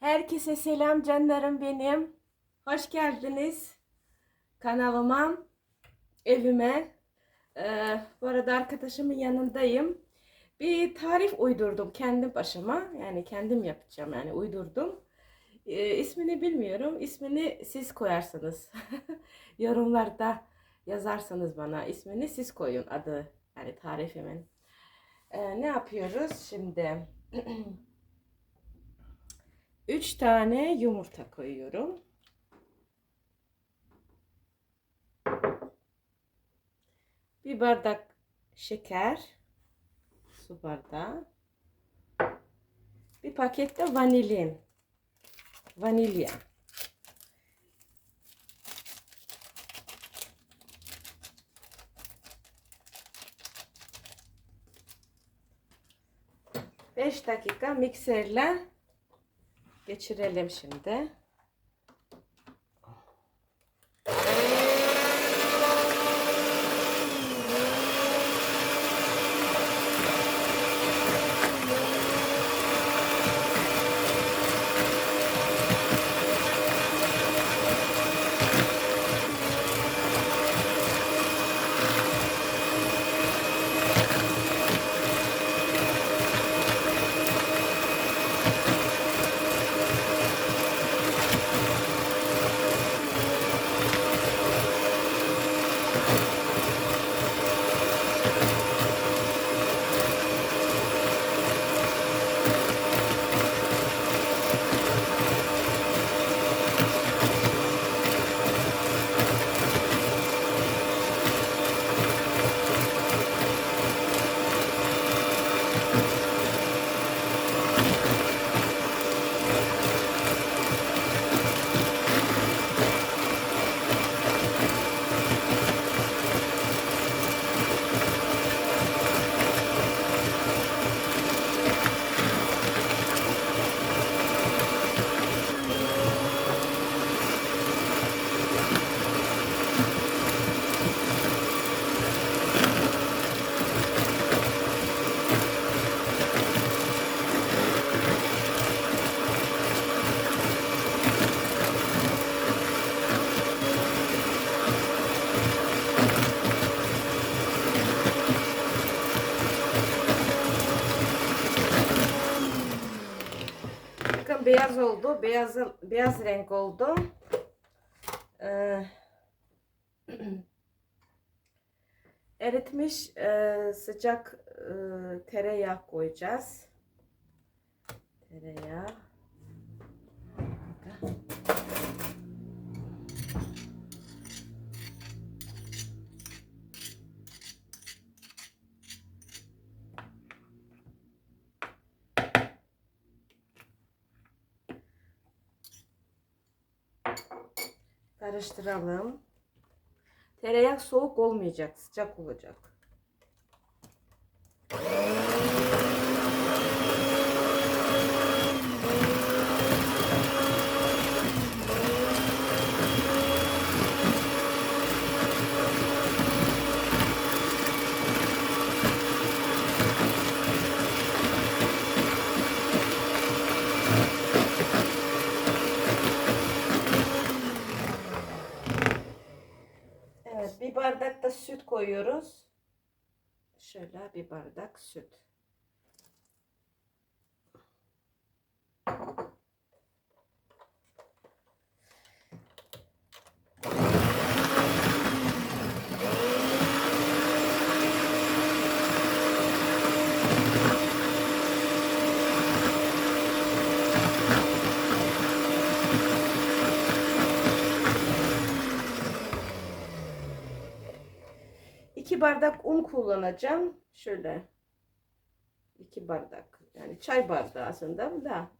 Herkese selam canlarım benim. Hoş geldiniz kanalıma, evime. Ee, bu arada arkadaşımın yanındayım. Bir tarif uydurdum kendi başıma. Yani kendim yapacağım yani uydurdum. Ee, ismini bilmiyorum. İsmini siz koyarsınız. Yorumlarda yazarsanız bana ismini siz koyun adı yani tarifimin. Ee, ne yapıyoruz şimdi? 3 tane yumurta koyuyorum. Bir bardak şeker, su bardağı. Bir paket de vanilin, vanilya. Beş dakika mikserle geçirelim şimdi. Beyaz oldu. Beyaz beyaz renk oldu. Ee, eritmiş e, sıcak e, tereyağı koyacağız. Tereyağı. Karıştıralım. Tereyağı soğuk olmayacak, sıcak olacak. Evet, bir bardak da süt koyuyoruz. Şöyle bir bardak süt. İki bardak un kullanacağım. Şöyle. iki bardak. Yani çay bardağı aslında bu da.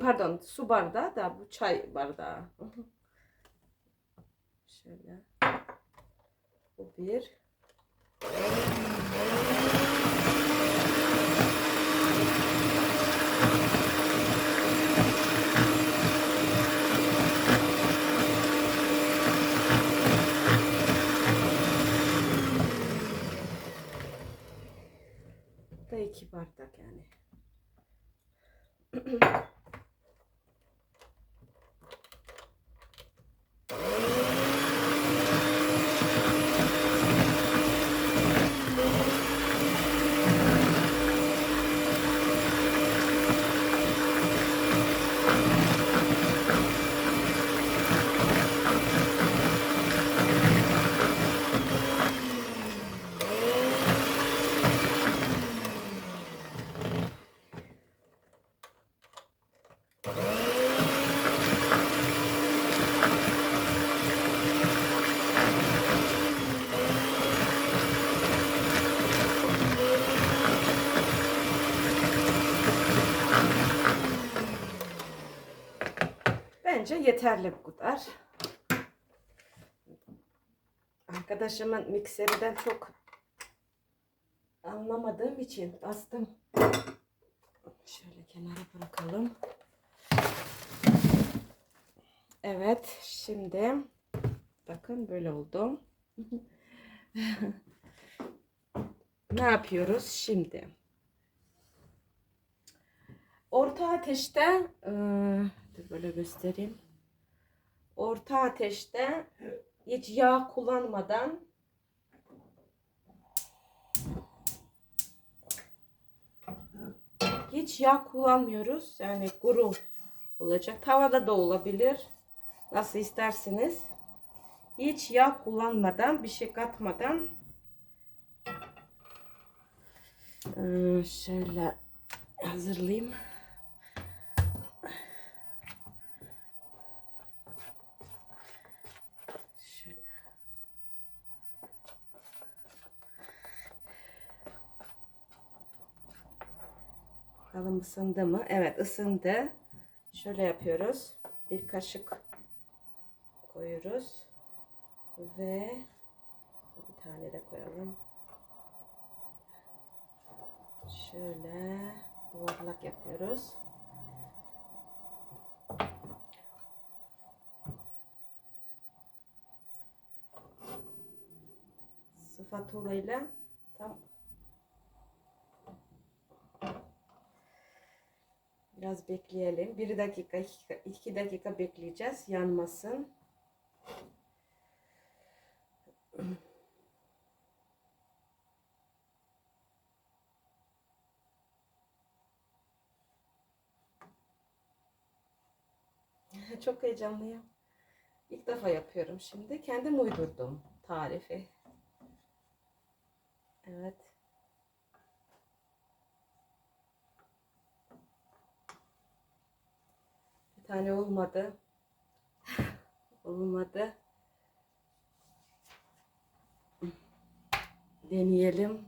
Pardon su bardağı da bu çay bardağı. Şöyle. Bu bir. Bu da iki bardak yani. Bence yeterli bu kadar. Arkadaşımın mikserinden çok anlamadığım için bastım. Şöyle kenara bırakalım. Evet, şimdi bakın böyle oldu. ne yapıyoruz şimdi? Orta ateşte eee, dur böyle göstereyim. Orta ateşte hiç yağ kullanmadan hiç yağ kullanmıyoruz. Yani kuru olacak. Tavada da olabilir. Nasıl isterseniz. Hiç yağ kullanmadan, bir şey katmadan eee, şöyle hazırlayayım. Bakalım ısındı mı? Evet ısındı. Şöyle yapıyoruz. Bir kaşık koyuyoruz. Ve bir tane de koyalım. Şöyle yuvarlak yapıyoruz. Spatula tam biraz bekleyelim. Bir dakika, iki, dakika bekleyeceğiz. Yanmasın. Çok heyecanlıyım. İlk defa yapıyorum şimdi. Kendim uydurdum tarifi. Evet. Tane olmadı. Olmadı. Deneyelim.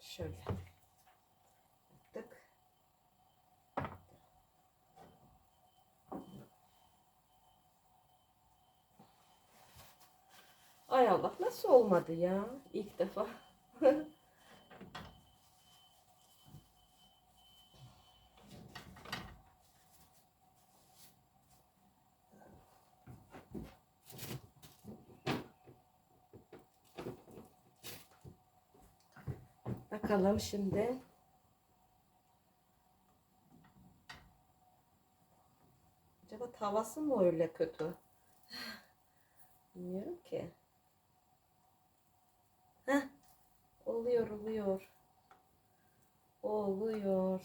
Şöyle Ay Allah nasıl olmadı ya ilk defa. Bakalım şimdi. Acaba tavası mı öyle kötü? Bilmiyorum ki. Oluyor oluyor. Oluyor.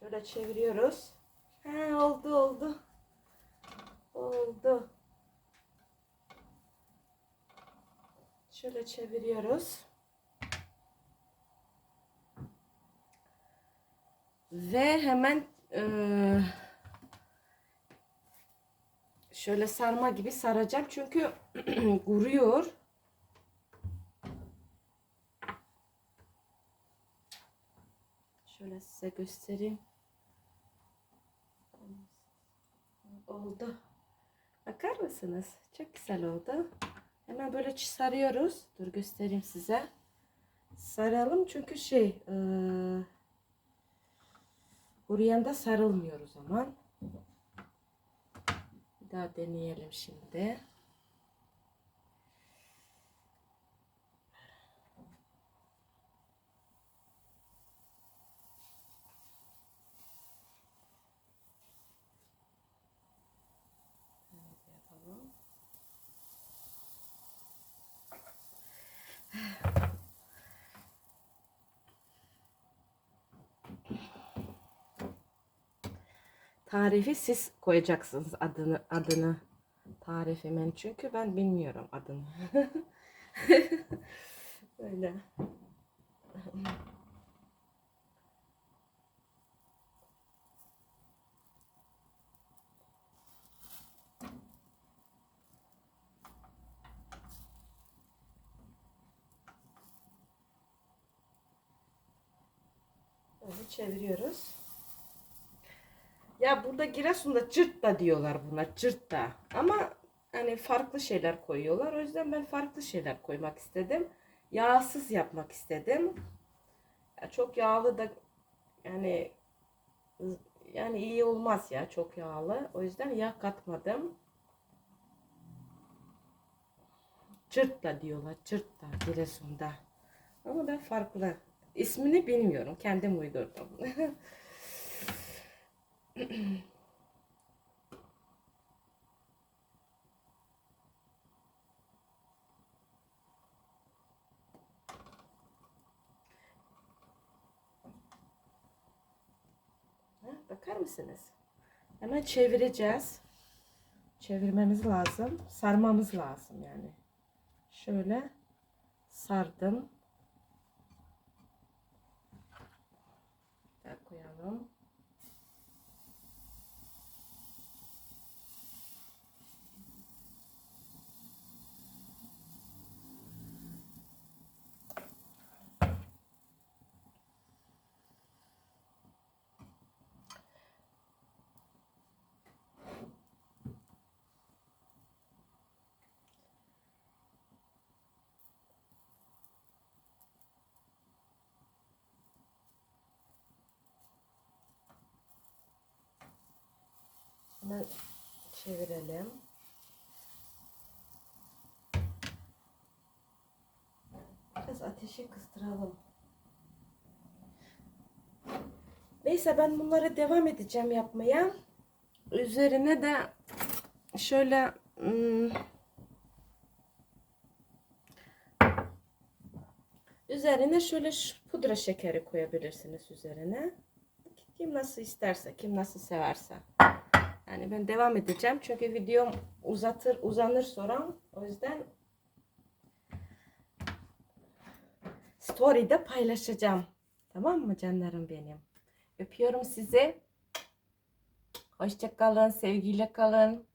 Şöyle çeviriyoruz. He, oldu oldu. Oldu. Şöyle çeviriyoruz. Ve hemen eee, şöyle sarma gibi saracağım. Çünkü kuruyor. Şöyle size göstereyim. Oldu. Bakar mısınız? Çok güzel oldu. Hemen böyle sarıyoruz. Dur göstereyim size. Saralım çünkü şey eee kuruyanda sarılmıyor o zaman. Daha deneyelim şimdi. tarifi siz koyacaksınız adını adını tarifimin çünkü ben bilmiyorum adını. Böyle. Böyle çeviriyoruz. Ya burada Giresun'da cırtta diyorlar buna cırtta. Ama hani farklı şeyler koyuyorlar. O yüzden ben farklı şeyler koymak istedim. Yağsız yapmak istedim. Ya çok yağlı da yani yani iyi olmaz ya çok yağlı. O yüzden yağ katmadım. Cırtta diyorlar. Cırtta Giresun'da. Ama ben farklı. İsmini bilmiyorum. Kendim uydurdum. Bakar mısınız? Hemen çevireceğiz. Çevirmemiz lazım. Sarmamız lazım yani. Şöyle sardım. Daha koyalım. Hemen çevirelim. Biraz ateşi kıstıralım. Neyse ben bunları devam edeceğim yapmaya. Üzerine de şöyle hmm, üzerine şöyle pudra şekeri koyabilirsiniz üzerine. Kim nasıl isterse, kim nasıl severse. Yani ben devam edeceğim çünkü videom uzatır, uzanır sonra. O yüzden story'de paylaşacağım. Tamam mı canlarım benim? Öpüyorum sizi. Hoşça kalın, sevgiyle kalın.